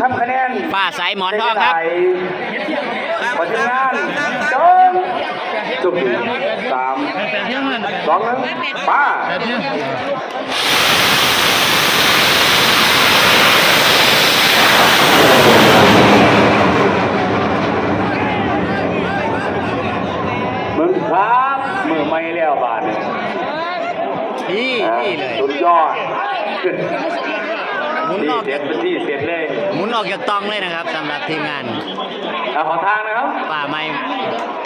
ทำคะแนนฝ้าใสหมอนทองครับปฏิงานจงจุดสามสองหนึ่งป้ามึงครับมือไม่แล้วบาทเนี่ยนี่นี่เลยสุดยอดห มุนที่ออกเด็ดเป็นที่เด็ดเลยหมุนออกจากตองเลยนะครับสำหรับทีมงานเอาขอทางนะครับฝ้าไม้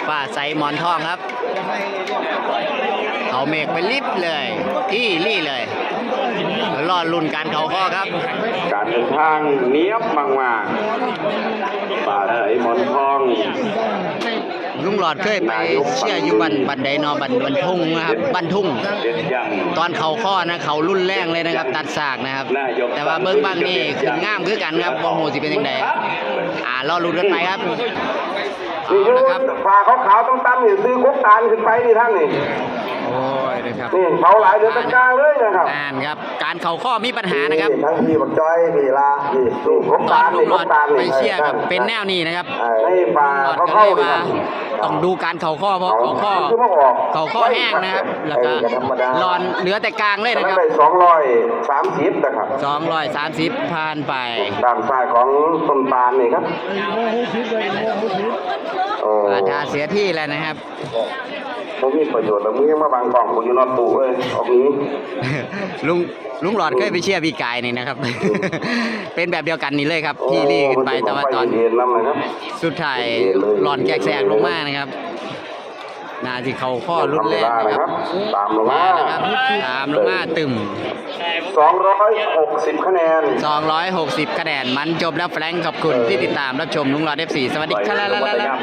ฝ้าใสหมอนทองครับเอาเมฆไปลิบเลยที่รี่เลยรอดรุ่นการเขาข้อครับ การเดินทางเนี้ยบมากๆป่าไหนหมอนทอง ลุง หลอดเคยไปเชี่ยอยู่บันบันไดเนอบันบันทุ่งนะครับบันทุ่งเด็ดยังตอนเขาข้อนะเขารุ่นแรงเลยนะครับ ตัดสากนะครับ แต่ว่าเบิ้งบางนี่ขึ้นง่ามคือกันครับโมโหสิเป็นยังไงอ่ารอลุ้นกันไปครับนี่เอาคือละครับป่าขาวๆต้องตั้มนี่ซื้อคุกตาลขึ้นไปนี่ท่านนี่โอ้ยนะครับนี่เขาหลายเดือนตะกลางเลยนะครับอ่านครับ การเขาข้อมีปัญหานะครับทั้งพี่บักจ้อยพี่ลานี่นี่คุกตอตานลลุนี่งหลคุอกดตาลไปนี่เชี่ยกับเป็นแนวนี้นะครับให้ป่าลุงหลอดเขาก็เลเข้ายนี่ว่าครับ ต้องดูการเขาข้อเพราะเขาข้อคือมาออกเขาข้อแห้งนะครับ แล้วก็ธรรมดารอนเหลือแต่กลางเลยนะครับได้สองร้อยสามสิบนะครับ230ผ่านไปด้านซ้ายของต้นตาลนี่ครับโอ้อาทาเสียที่แล้วนะครับ ผมมีประโยชน์แล้วมึงยังมาบังกล่องกูอยู่นอตตู้เอ้ยออกนี้ลุงลุงหลอดเคยไปเชียร์พี่กายนี่นะครับ เป็นแบบเดียวกันนี่เลยครับ ที่รีขึ้นไปแต่ว่าตอนเย็นๆแล้วนะครับสุดท้ายหลอนแกกแสกลงมานะครับนาที่เขาข้อรุนแรงนะครับ ตามลงมานะครับตามลงมาตึมสองร้อยหกสิบคะแนน 260 คะแนน มันจบแล้วแฟรงค์ขอบคุณที่ติดตามรับชมลุงหลอด F4 สวัสดีครับ